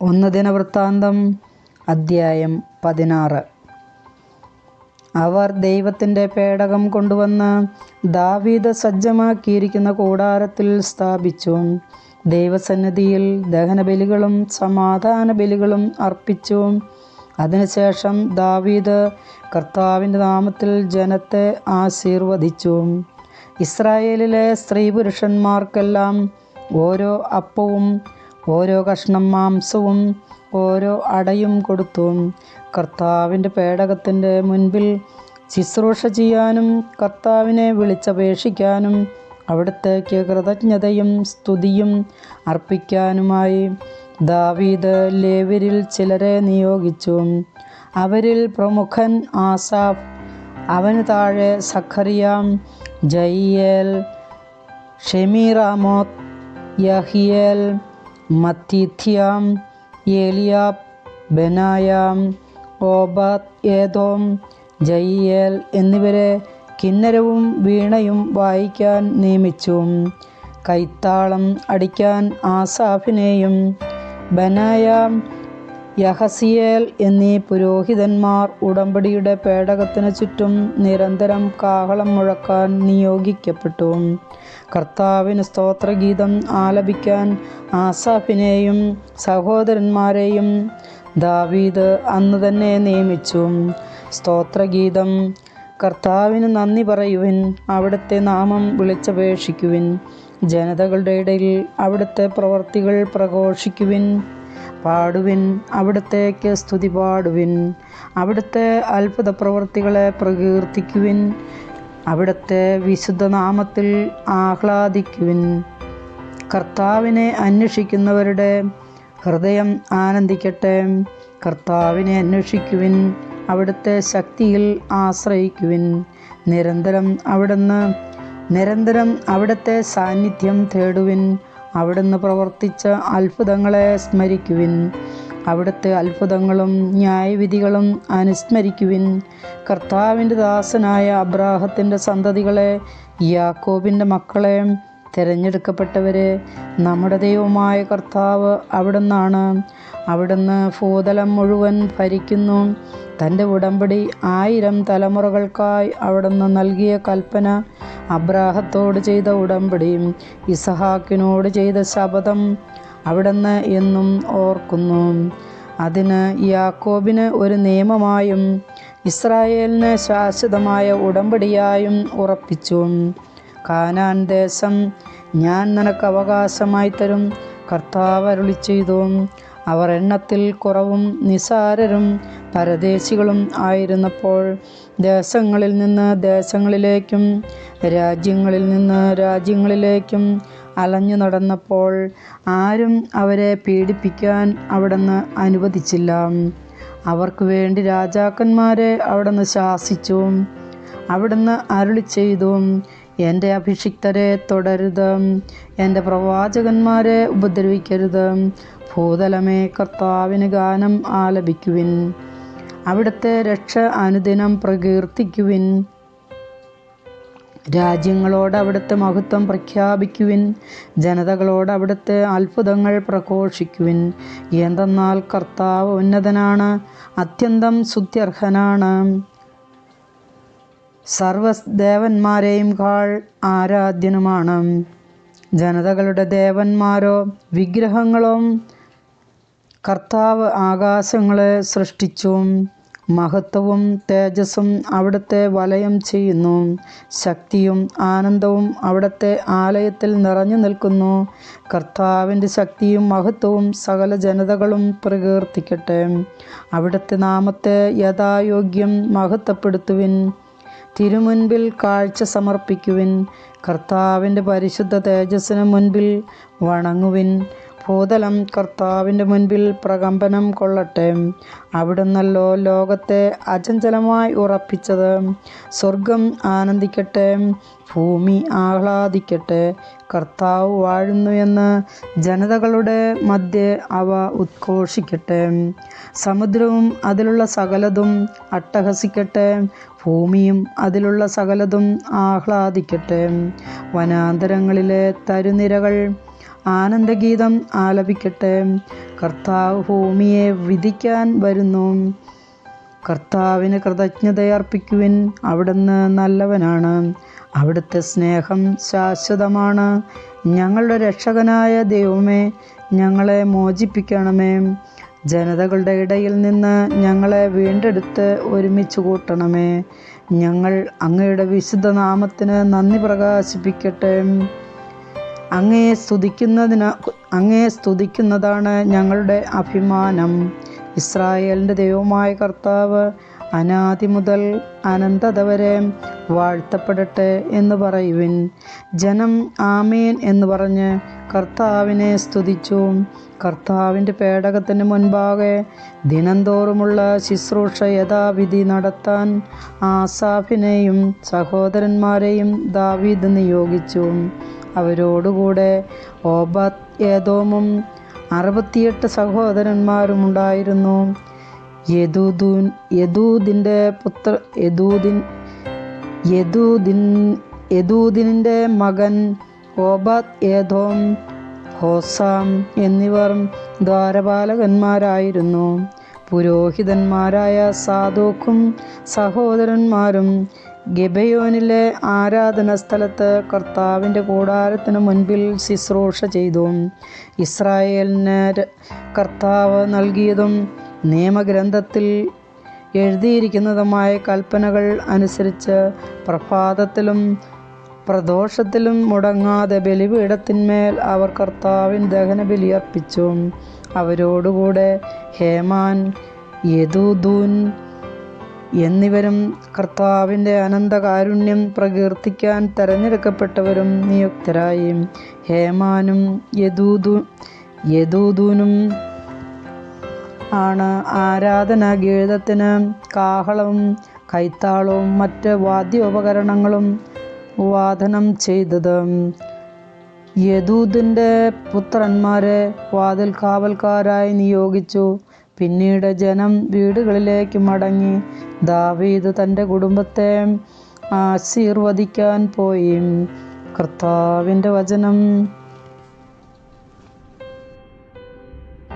ഒന്ന് ദിനവൃത്താന്തം അദ്ധ്യായം പതിനാറ്. അവർ ദൈവത്തിന്റെ പേടകം കൊണ്ടുവന്ന് ദാവീദ സജ്ജമാക്കിയിരിക്കുന്ന കൂടാരത്തിൽ സ്ഥാപിച്ചു. ദൈവസന്നിധിയിൽ ദഹനബലികളും സമാധാന ബലികളും അർപ്പിച്ചു. അതിനുശേഷം ദാവീദ് കർത്താവിന്റെ നാമത്തിൽ ജനത്തെ ആശീർവദിച്ചു. ഇസ്രായേലിലെ സ്ത്രീ പുരുഷന്മാർക്കെല്ലാം ഓരോ അപ്പവും ഓരോ കഷ്ണം മാംസവും ഓരോ അടയും കൊടുത്തു കർത്താവിന്റെ പേടകത്തിന്റെ മുൻപിൽ ശുശ്രൂഷ ചെയ്യാനും കർത്താവിനെ വിളിച്ചപേക്ഷിക്കാനും അവിടത്തേക്ക് കൃതജ്ഞതയും സ്തുതിയും അർപ്പിക്കാനുമായി ദാവീദ് ലേവരിൽ ചിലരെ നിയോഗിച്ചു. അവരിൽ പ്രമുഖൻ ആസാഫ് അവന് താഴെ സഖറിയാം ജയ്യേൽ ഷെമീറാമോത്ത് യഹിയേൽ മത്തീഥ്യാം ഏലിയാബ് ബെനായാം ഓബാദ് ഏതോം ജയ്യേൽ എന്നിവരെ കിന്നരവും വീണയും വായിക്കാൻ നിയമിച്ചു കൈത്താളം അടിക്കാൻ ആസാഫിനെയും ബനായാം യഹസിയേൽ എന്നീ പുരോഹിതന്മാർ ഉടമ്പടിയുടെ പേടകത്തിനു ചുറ്റും നിരന്തരം കാഹളം മുഴക്കാൻ നിയോഗിക്കപ്പെട്ടു. കർത്താവിന് സ്തോത്രഗീതം ആലപിക്കാൻ ആസാഫിനെയും സഹോദരന്മാരെയും ദാവീദ് അന്ന് തന്നെ നിയമിച്ചു. സ്തോത്രഗീതം കർത്താവിന് നന്ദി പറയുവിൻ അവിടുത്തെ നാമം വിളിച്ചപേക്ഷിക്കുവിൻ. ജനതകളുടെ ഇടയിൽ അവിടുത്തെ പ്രവർത്തികൾ പ്രഘോഷിക്കുവിൻ. പാടുവിൻ അവിടത്തേക്ക് സ്തുതി പാടുവിൻ അവിടുത്തെ അത്ഭുത പ്രവൃത്തികളെ പ്രകീർത്തിക്കുവിൻ അവിടുത്തെ വിശുദ്ധനാമത്തിൽ ആഹ്ലാദിക്കുവിൻ. കർത്താവിനെ അന്വേഷിക്കുന്നവരുടെ ഹൃദയം ആനന്ദിക്കട്ടെ. കർത്താവിനെ അന്വേഷിക്കുവിൻ അവിടുത്തെ ശക്തിയിൽ ആശ്രയിക്കുവിൻ. നിരന്തരം അവിടുന്ന് നിരന്തരം അവിടുത്തെ സാന്നിധ്യം തേടുവിൻ. അവിടുന്ന് പ്രവർത്തിച്ച അത്ഭുതങ്ങളെ സ്മരിക്കുവിൻ. അവിടുത്തെ അത്ഭുതങ്ങളും ന്യായവിധികളും അനുസ്മരിക്കുവിൻ. കർത്താവിന്റെ ദാസനായ അബ്രാഹത്തിന്റെ സന്തതികളെ യാക്കോബിന്റെ മക്കളെ തിരഞ്ഞെടുക്കപ്പെട്ടവരെ നമ്മുടെ ദൈവമായ കർത്താവ് അവിടുന്നാണ്. അവിടുന്ന് ഭൂതലം മുഴുവൻ ഭരിക്കുന്നു. തന്റെ ഉടമ്പടി ആയിരം തലമുറകൾക്കായി അവിടുന്ന് നൽകിയ കൽപ്പന അബ്രാഹത്തോട് ചെയ്ത ഉടമ്പടി ഇസഹാക്കിനോട് ചെയ്ത ശപഥം അവിടുന്ന് എന്നും ഓർക്കുന്നു. അതിന് യാക്കോബിന് ഒരു നിയമമായും ഇസ്രായേലിന് ശാശ്വതമായ ഉടമ്പടിയായും ഉറപ്പിച്ചു. കാനാൻ ദേശം ഞാൻ നിനക്ക് അവകാശമായി തരും. കർത്താവ് അരുളി ചെയ്തു അവർ എണ്ണത്തിൽ കുറവും നിസാരരും പരദേശികളും ആയിരുന്നപ്പോൾ ദേശങ്ങളിൽ നിന്ന് ദേശങ്ങളിലേക്കും രാജ്യങ്ങളിൽ നിന്ന് രാജ്യങ്ങളിലേക്കും അലഞ്ഞു നടന്നപ്പോൾ ആരും അവരെ പീഡിപ്പിക്കാൻ അവിടുന്ന് അനുവദിച്ചില്ല. അവർക്ക് വേണ്ടി രാജാക്കന്മാരെ അവിടുന്ന് ശാസിച്ചു. അവിടുന്ന് അരുളി ചെയ്തു എന്റെ അഭിഷിക്തരെ തുടരുത് എന്റെ പ്രവാചകന്മാരെ ഉപദ്രവിക്കരുത് ഭൂതലമേ കർത്താവിന് ഗാനം ആലപിക്കുവിൻ. അവിടുത്തെ രക്ഷ അനുദിനം പ്രകീർത്തിക്കുവിൻ. രാജ്യങ്ങളോട് അവിടുത്തെ മഹത്വം പ്രഖ്യാപിക്കുവിൻ. ജനതകളോട് അവിടുത്തെ അത്ഭുതങ്ങൾ പ്രഘോഷിക്കുവിൻ. എന്തെന്നാൽ കർത്താവ് ഉന്നതനാണ് അത്യന്തം സ്തുത്യർഹനാണ്. സർവദേവന്മാരെയും കാൾ ആരാധ്യനുമാണ്. ജനതകളുടെ ദേവന്മാരോ വിഗ്രഹങ്ങളും കർത്താവ് ആകാശങ്ങളെ സൃഷ്ടിച്ചും മഹത്വവും തേജസ്സും അവിടുത്തെ വലയം ചെയ്യുന്നു. ശക്തിയും ആനന്ദവും അവിടുത്തെ ആലയത്തിൽ നിറഞ്ഞു നിൽക്കുന്നു. കർത്താവിന്റെ ശക്തിയും മഹത്വവും സകല ജനതകളും പ്രകീർത്തിക്കട്ടെ. അവിടുത്തെ നാമത്തെ യഥായോഗ്യം മഹത്വപ്പെടുത്തുവിൻ. തിരുമുൻപിൽ കാഴ്ച സമർപ്പിക്കുവിൻ. കർത്താവിന്റെ പരിശുദ്ധ തേജസ്സിന് മുൻപിൽ വണങ്ങുവിൻ. ഭൂതലം കർത്താവിന്റെ മുൻപിൽ പ്രകമ്പനം കൊള്ളട്ടെ. അവിടുന്നല്ലോ ലോകത്തെ അചഞ്ചലമായി ഉറപ്പിച്ചത്. സ്വർഗം ആനന്ദിക്കട്ടെ ഭൂമി ആഹ്ലാദിക്കട്ടെ. കർത്താവ് വാഴുന്നു എന്ന് ജനതകളുടെ മധ്യ അവ ഉദ്ഘോഷിക്കട്ടെ. സമുദ്രവും അതിലുള്ള സകലതും അട്ടഹസിക്കട്ടെ. ഭൂമിയും അതിലുള്ള സകലതും ആഹ്ലാദിക്കട്ടെ. വനാന്തരങ്ങളിലെ തരുനിരകൾ ആനന്ദഗീതം ആലപിക്കട്ടെ. കർത്താവ് ഭൂമിയെ വിധിക്കാൻ വരുന്നു. കർത്താവിന് കൃതജ്ഞതയർപ്പിക്കുവിൻ. അവിടുന്ന് നല്ലവനാണ്. അവിടുത്തെ സ്നേഹം ശാശ്വതമാണ്. ഞങ്ങളുടെ രക്ഷകനായ ദൈവമേ ഞങ്ങളെ മോചിപ്പിക്കണമേ. ജനതകളുടെ ഇടയിൽ നിന്ന് ഞങ്ങളെ വീണ്ടെടുത്ത് ഒരുമിച്ച് കൂട്ടണമേ. ഞങ്ങൾ അങ്ങയുടെ വിശുദ്ധ നാമത്തിന് നന്ദി പ്രകാശിപ്പിക്കട്ടെ. അങ്ങയെ സ്തുതിക്കുന്നതിന് അങ്ങയെ സ്തുതിക്കുന്നതാണ് ഞങ്ങളുടെ അഭിമാനം. ഇസ്രായേലിന്റെ ദൈവമായ കർത്താവ് അനാദി മുതൽ അനന്തത വരെ വാഴ്ത്തപ്പെടട്ടെ എന്ന് പറയുവിൻ. ജനം ആമേൻ എന്ന് പറഞ്ഞ് കർത്താവിനെ സ്തുതിച്ചു. കർത്താവിന്റെ പേടകത്തിന് മുൻപാകെ ദിനംതോറുമുള്ള ശുശ്രൂഷ യഥാവിധി നടത്താൻ ആസാഫിനെയും സഹോദരന്മാരെയും ദാവീദ് നിയോഗിച്ചു. അവരോടുകൂടെ ഓബത് ഏതോമും അറുപത്തിയെട്ട് സഹോദരന്മാരും ഉണ്ടായിരുന്നു. യദൂദൂൻ യദൂദിന്റെ പുത്ര യദൂദിൻ യദൂദിൻ യദൂദിന്റെ മകൻ ഓബത് ഏതോം ഹോസാം എന്നിവർ ദ്വാരപാലകന്മാരായിരുന്നു. പുരോഹിതന്മാരായ സാധുക്കും സഹോദരന്മാരും ഗബയോനിലെ ആരാധന സ്ഥലത്ത് കർത്താവിന്റെ കൂടാരത്തിന് മുൻപിൽ ശുശ്രൂഷ ചെയ്തു. ഇസ്രായേലിന് കർത്താവ് നൽകിയതും നിയമഗ്രന്ഥത്തിൽ എഴുതിയിരിക്കുന്നതുമായ കൽപ്പനകൾ അനുസരിച്ച് പ്രഭാതത്തിലും പ്രദോഷത്തിലും മുടങ്ങാതെ ബലിപീഠത്തിന്മേൽ അവർ കർത്താവിന് ദഹനബലി അർപ്പിച്ചു. അവരോടുകൂടെ ഹേമാൻ യദൂദൂൻ എന്നിവരും കർത്താവിന്റെ അനന്തകാരുണ്യം പ്രകീർത്തിക്കാൻ തെരഞ്ഞെടുക്കപ്പെട്ടവരും നിയുക്തരായി. ഹേമാനും യദൂദു യദൂദൂനും ആണ്. ആരാധന ഗീതത്തിന് കാഹളവും കൈത്താളവും മറ്റ് വാദ്യോപകരണങ്ങളും വാദനം ചെയ്തത്. യദൂദിന്റെ പുത്രന്മാരെ വാതിൽ കാവൽക്കാരായി നിയോഗിച്ചു. പിന്നീട് ജനം വീടുകളിലേക്ക് മടങ്ങി. ദാവീദ് തന്റെ കുടുംബത്തെ ആശീർവദിക്കാൻ പോയി. കർത്താവിന്റെ വചനം